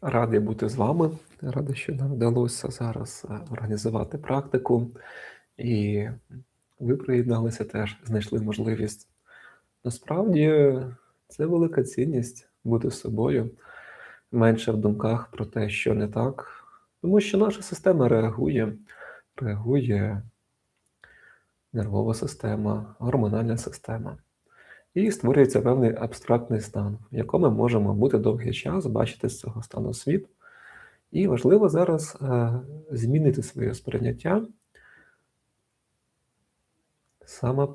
Радий бути з вами. Радий, що нам вдалося зараз е, організувати практику, і ви приєдналися теж, знайшли можливість. Насправді це велика цінність бути собою, менше в думках про те, що не так, тому що наша система реагує, реагує нервова система, гормональна система. І створюється певний абстрактний стан, в якому ми можемо бути довгий час, бачити з цього стану світ. І важливо зараз е, змінити своє сприйняття. Саме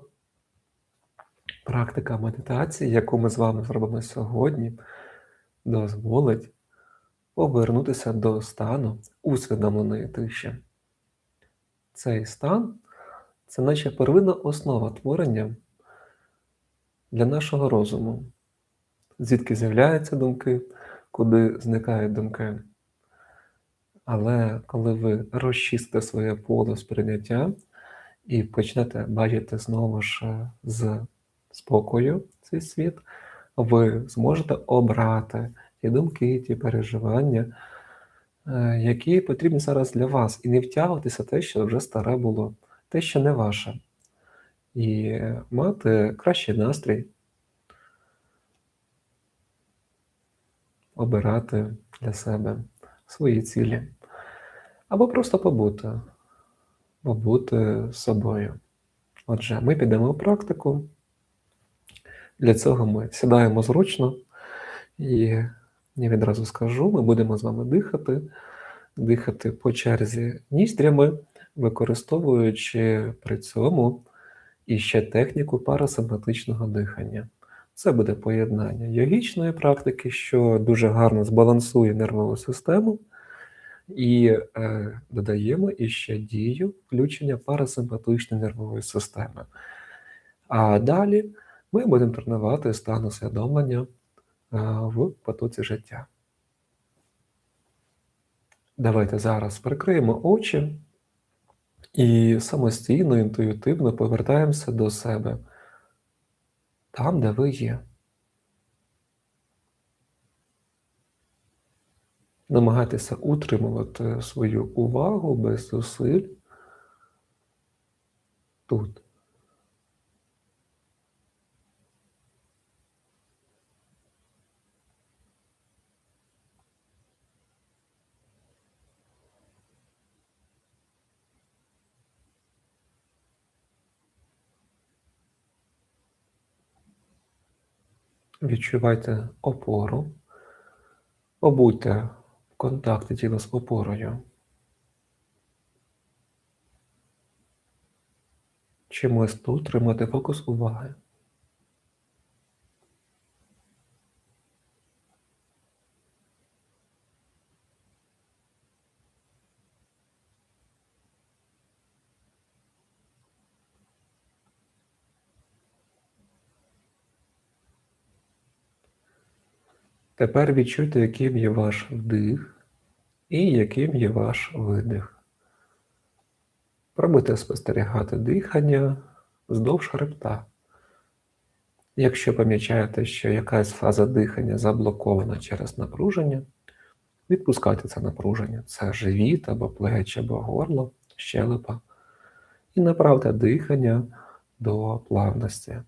практика медитації, яку ми з вами зробимо сьогодні, дозволить повернутися до стану усвідомленої тиші. Цей стан це наче первинна основа творення для нашого розуму, звідки з'являються думки, куди зникають думки. Але коли ви розчистите своє поле сприйняття і почнете бачити знову ж е, з спокою цей світ, ви зможете обрати ті думки, ті переживання, е, які потрібні зараз для вас, і не втягуватися те, що вже старе було, те, що не ваше і мати кращий настрій, обирати для себе свої цілі, або просто побути, побути з собою. Отже, ми підемо в практику. Для цього ми сідаємо зручно, і я відразу скажу, ми будемо з вами дихати, дихати по черзі ніздрями, використовуючи при цьому і ще техніку парасимпатичного дихання. Це буде поєднання йогічної практики, що дуже гарно збалансує нервову систему, і е, додаємо іще дію включення парасимпатичної нервової системи. А далі ми будемо тренувати стан усвідомлення е, в потоці життя. Давайте зараз прикриємо очі. І самостійно, інтуїтивно повертаємося до себе там, де ви є. Намагайтеся утримувати свою увагу без зусиль тут. Відчувайте опору, побудьте в контакті тіла з опорою. Чимось тут тримати фокус уваги. Тепер відчуйте, яким є ваш вдих і яким є ваш видих. Пробуйте спостерігати дихання вздовж хребта. Якщо помічаєте, що якась фаза дихання заблокована через напруження, відпускайте це напруження. Це живіт або плечі, або горло, щелепа. І направте дихання до плавності.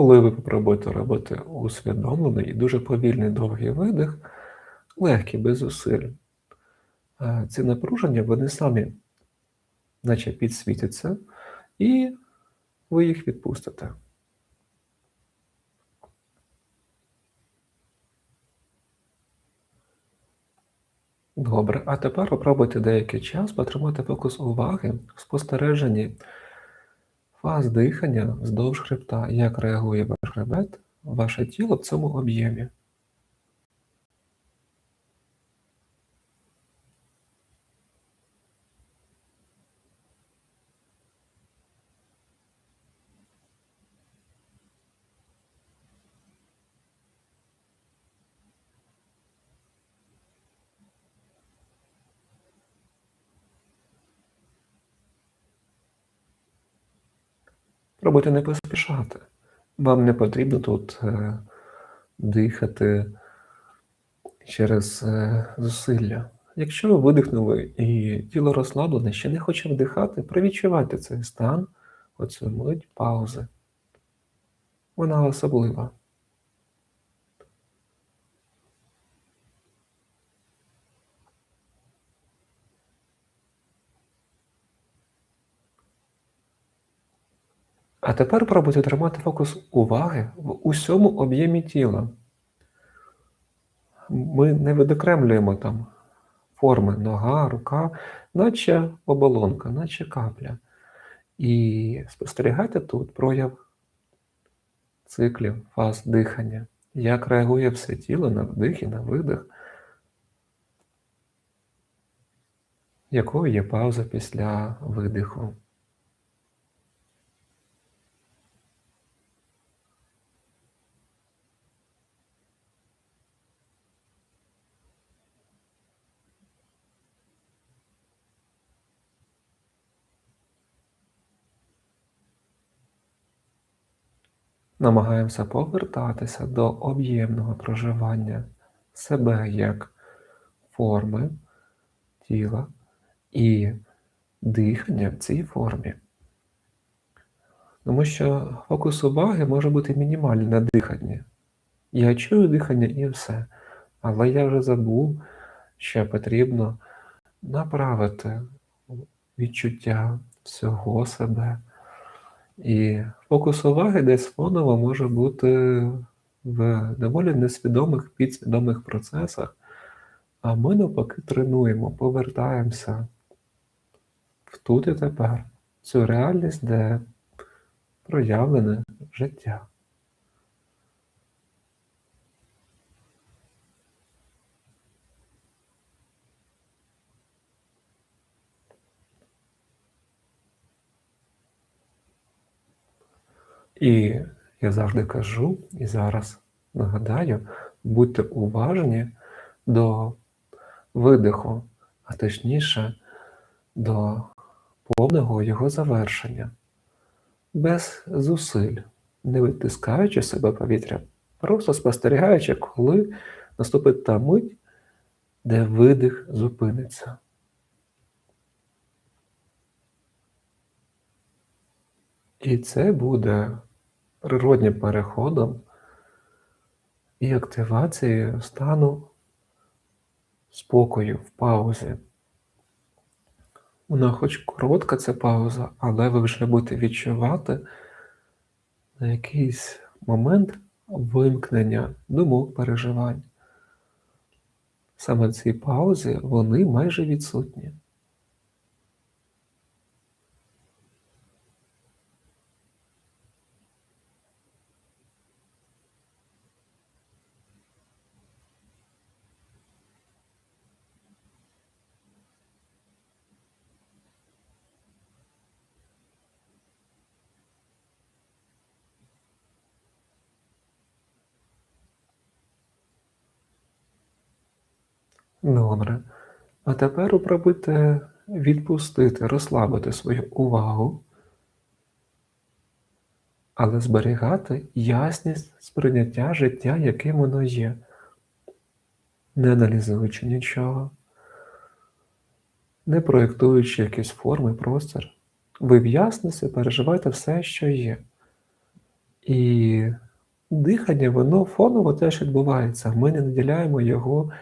Коли ви попробуєте робити усвідомлений і дуже повільний довгий видих, легкий, без зусиль, е, ці напруження вони самі наче підсвітяться, і ви їх відпустите. Добре, а тепер попробуйте деякий час потримати фокус уваги в спостереженні фаз дихання вздовж хребта, як реагує ваш хребет, ваше тіло в цьому об'ємі. Пробуйте не поспішати. Вам не потрібно тут е, дихати через е, зусилля. Якщо ви видихнули і тіло розслаблене, ще не хоче вдихати, провідчувайте цей стан, оцю мить паузи. Вона особлива. А тепер пробуйте тримати фокус уваги в усьому об'ємі тіла. Ми не відокремлюємо там форми нога, рука, наче оболонка, наче капля. І спостерігайте тут прояв циклів, фаз дихання, як реагує все тіло на вдих і на видих, якою є пауза після видиху. Намагаємося повертатися до об'ємного проживання себе як форми тіла і дихання в цій формі. Тому що фокус уваги може бути мінімальний на диханні. Я чую дихання і все. Але я вже забув, що потрібно направити відчуття всього себе. І фокус уваги десь фоново може бути в доволі несвідомих, підсвідомих процесах, а ми навпаки тренуємо, повертаємося в тут і тепер, цю реальність, де проявлене життя. І я завжди кажу, і зараз нагадаю, будьте уважні до видиху, а точніше до повного його завершення, без зусиль, не витискаючи себе повітря, просто спостерігаючи, коли наступить та мить, де видих зупиниться. І це буде природнім переходом і активацією стану спокою в паузі. Вона хоч коротка ця пауза, але ви вже будете відчувати на якийсь момент вимкнення думок переживань. Саме в цій паузі вони майже відсутні. Добре. А тепер попробуйте відпустити, розслабити свою увагу, але зберігати ясність сприйняття життя, яким воно є, не аналізуючи нічого, не проєктуючи якісь форми, простір. Ви в ясності переживаєте все, що є. І дихання, воно фоново теж відбувається. Ми не наділяємо його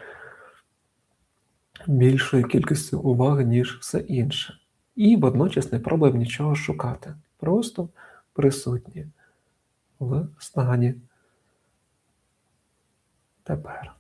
більшою кількістю уваги, ніж все інше. І водночас не пробуємо нічого шукати. Просто присутні в стані тепер.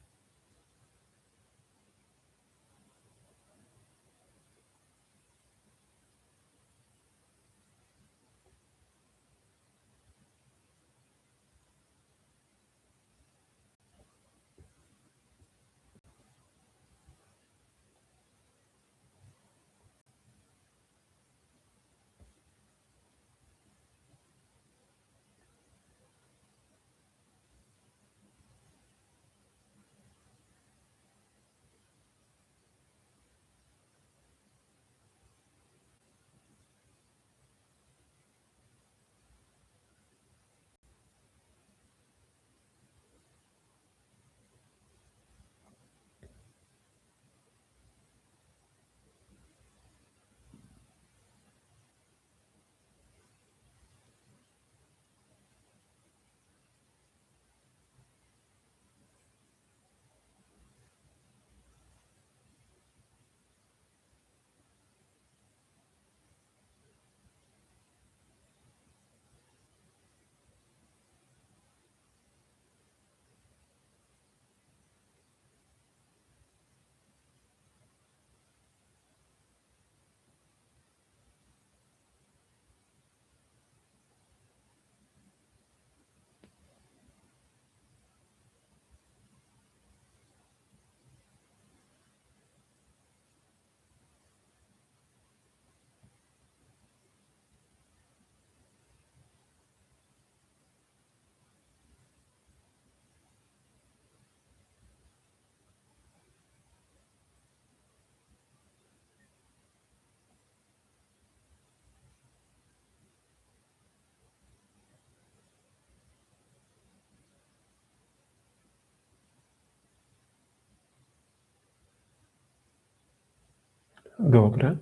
Добре.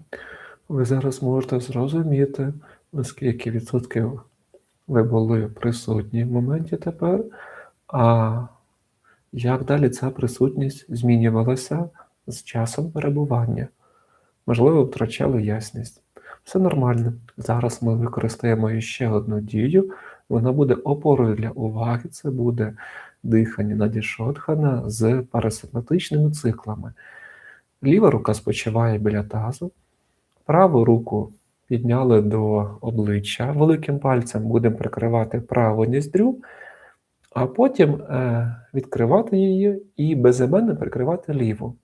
Ви зараз можете зрозуміти, наскільки відсотків ви були присутні в моменті тепер, а як далі ця присутність змінювалася з часом перебування. Можливо, втрачали ясність. Все нормально. Зараз ми використаємо ще одну дію. Вона буде опорою для уваги, це буде дихання надішотхана з парасимпатичними циклами. Ліва рука спочиває біля тазу, праву руку підняли до обличчя великим пальцем, будемо прикривати праву ніздрю, а потім е, відкривати її і безіменно прикривати ліву.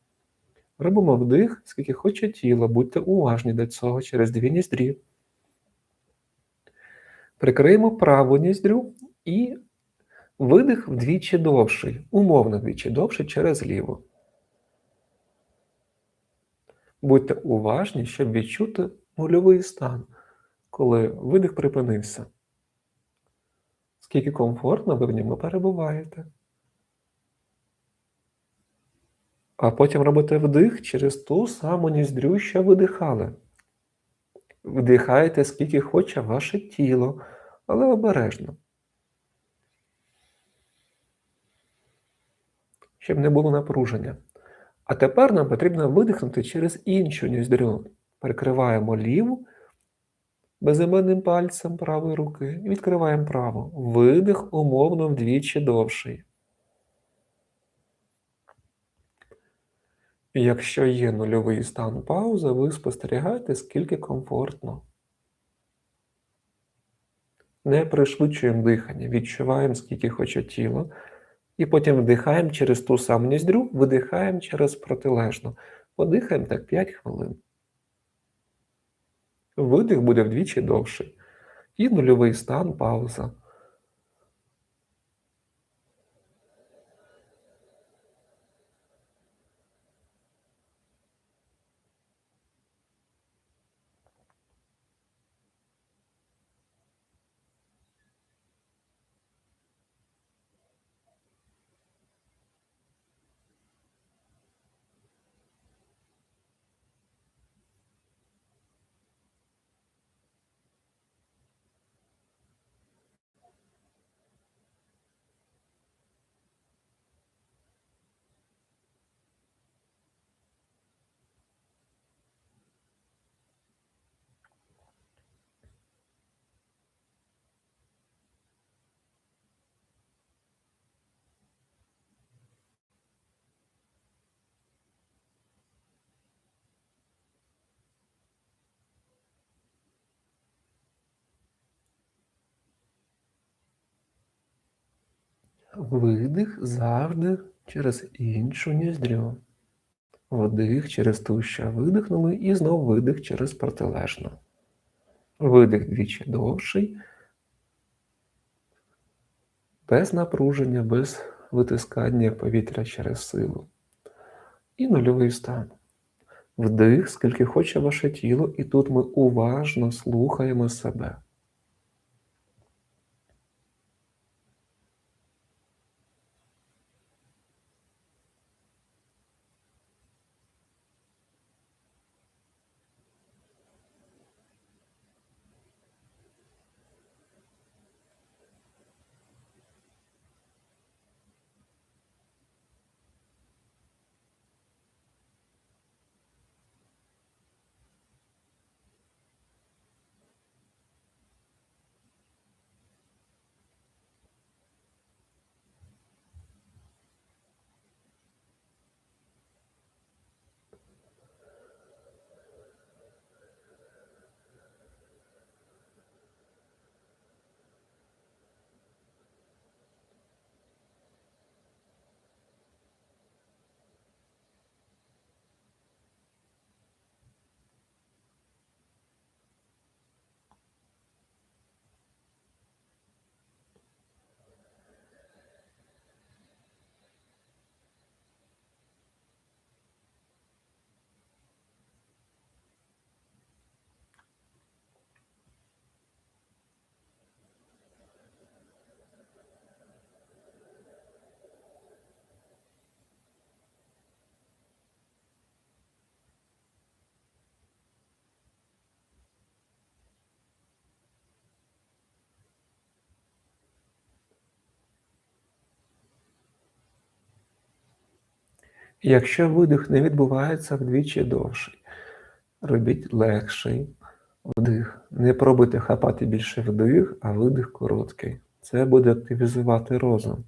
Робимо вдих, скільки хоче тіло, будьте уважні до цього через дві ніздрі. Прикриємо праву ніздрю і видих вдвічі довший, умовно вдвічі довший через ліву. Будьте уважні, щоб відчути нульовий стан, коли видих припинився. Скільки комфортно ви в ньому перебуваєте. А потім робите вдих через ту саму ніздрю, що видихали. Вдихаєте, скільки хоче ваше тіло, але обережно. Щоб не було напруження. А тепер нам потрібно видихнути через іншу ніздрю. Перекриваємо ліву безіменним пальцем правої руки і відкриваємо праву. Видих умовно вдвічі довший. Якщо є нульовий стан паузи, ви спостерігаєте, скільки комфортно. Не пришвидшуємо дихання, відчуваємо, скільки хоче тіло. І потім вдихаємо через ту саму ніздрю, видихаємо через протилежну. Подихаємо так 5 хвилин. Видих буде вдвічі довший. І нульовий стан пауза. Видих завжди через іншу ніздрю. Вдих через ту, що видихнули, і знову видих через протилежну. Видих двічі довший, без напруження, без витискання повітря через силу. І нульовий стан. Вдих, скільки хоче ваше тіло, і тут ми уважно слухаємо себе. Якщо видих не відбувається вдвічі довший, робіть легший вдих. Не пробуйте хапати більше вдих, а видих короткий. Це буде активізувати розум.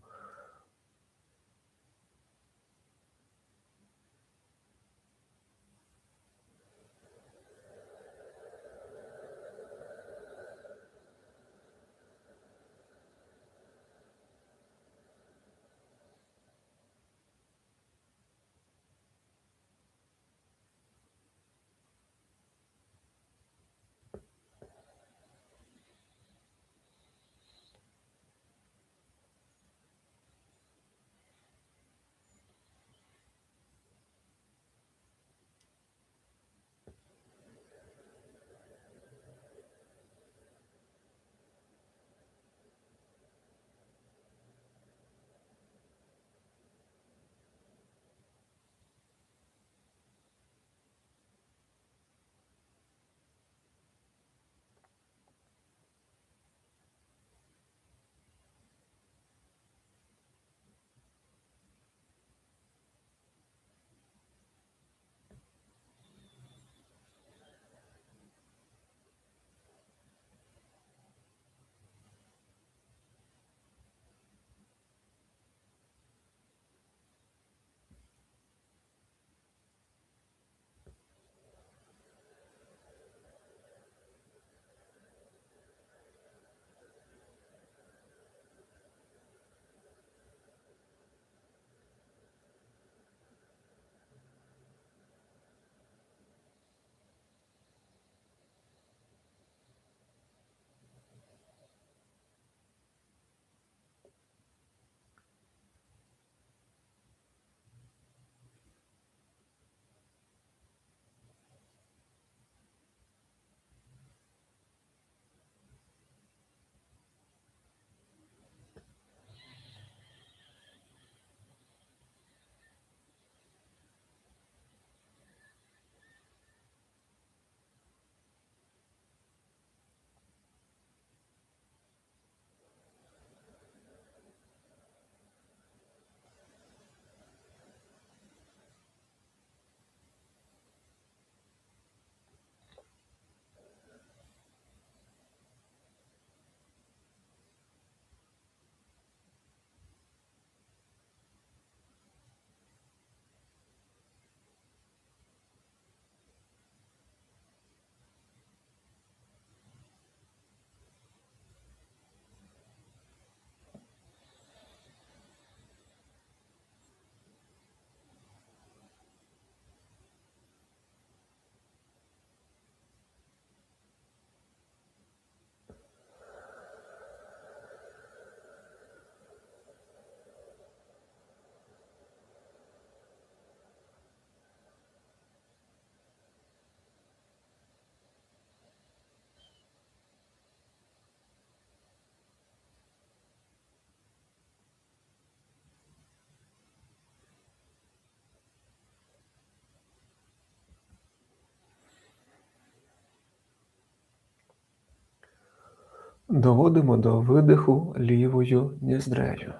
Доводимо до видиху лівою ніздрею.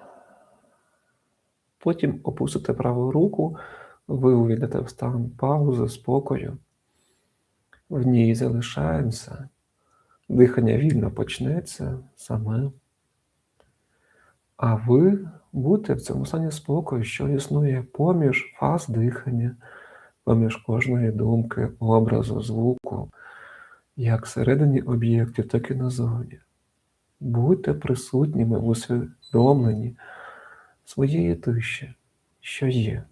Потім опустите праву руку, ви увійдете в стан паузи, спокою. В ній залишаємося. Дихання вільно почнеться саме. А ви будете в цьому стані спокою, що існує поміж фаз дихання, поміж кожної думки, образу, звуку, як всередині об'єктів, так і назовні. Будьте присутніми в усвідомленні своєї тиші, що є.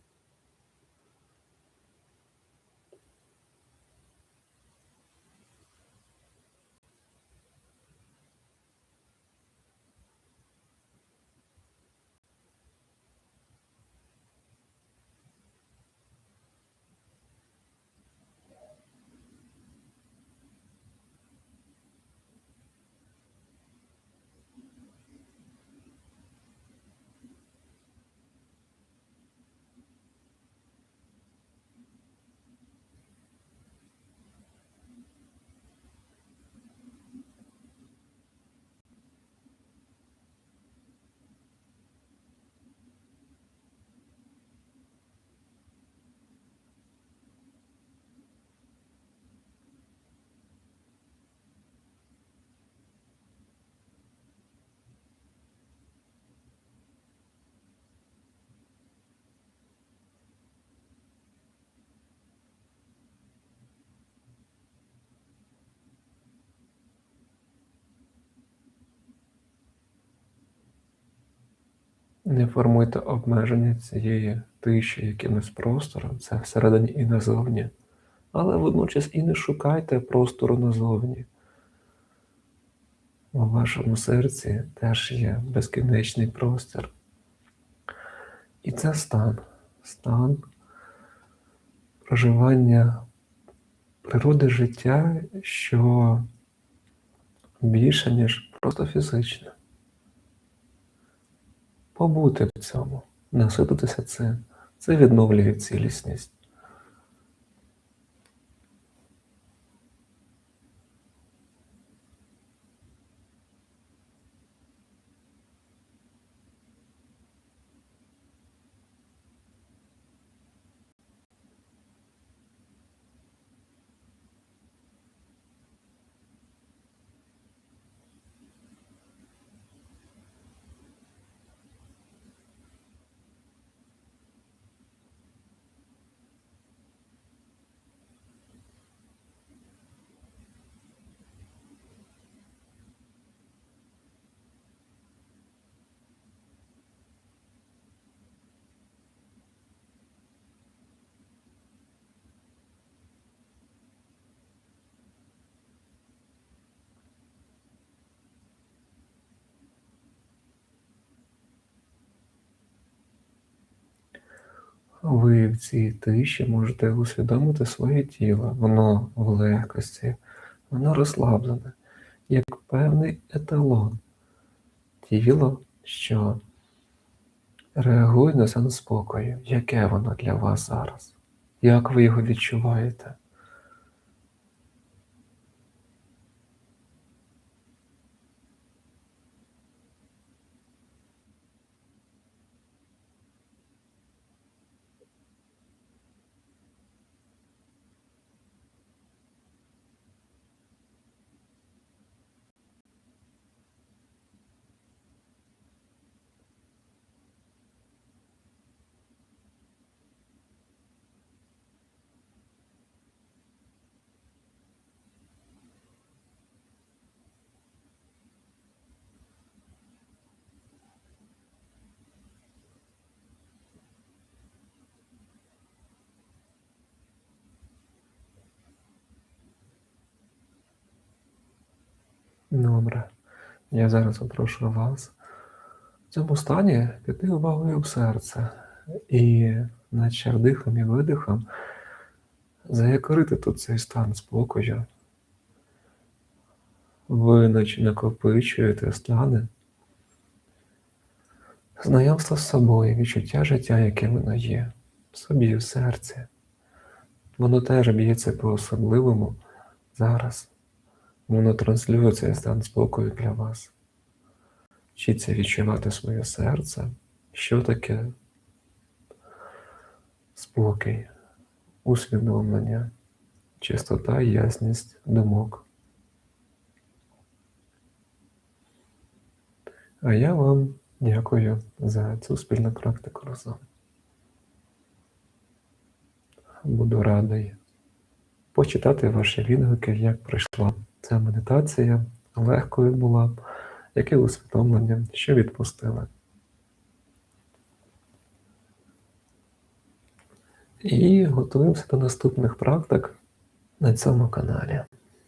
Не формуйте обмеження цієї тиші якимось простором, це всередині і назовні, але водночас і не шукайте простору назовні. У вашому серці теж є безкінечний простір. І це стан, стан проживання природи життя, що більше, ніж просто фізичне. Побути в цьому, насититися цим, це відновлює цілісність. Ви в цій тиші можете усвідомити своє тіло, воно в легкості, воно розслаблене, як певний еталон. Тіло, що реагує на стан спокою. Яке воно для вас зараз? Як ви його відчуваєте? Добре. Я зараз попрошу вас в цьому стані піти увагою в серце і наче вдихом і видихом заякорити тут цей стан спокою. Ви наче накопичуєте стани знайомства з собою, відчуття життя, яке воно є, в собі, в серці. Воно теж б'ється по-особливому зараз. Воно цей стан спокою для вас. Вчіться відчувати своє серце, що таке спокій, усвідомлення, чистота і ясність думок. А я вам дякую за цю спільну практику разом. Буду радий почитати ваші відгуки, як пройшла ця медитація, легкою була, яке усвідомлення, що відпустили. І готуємося до наступних практик на цьому каналі.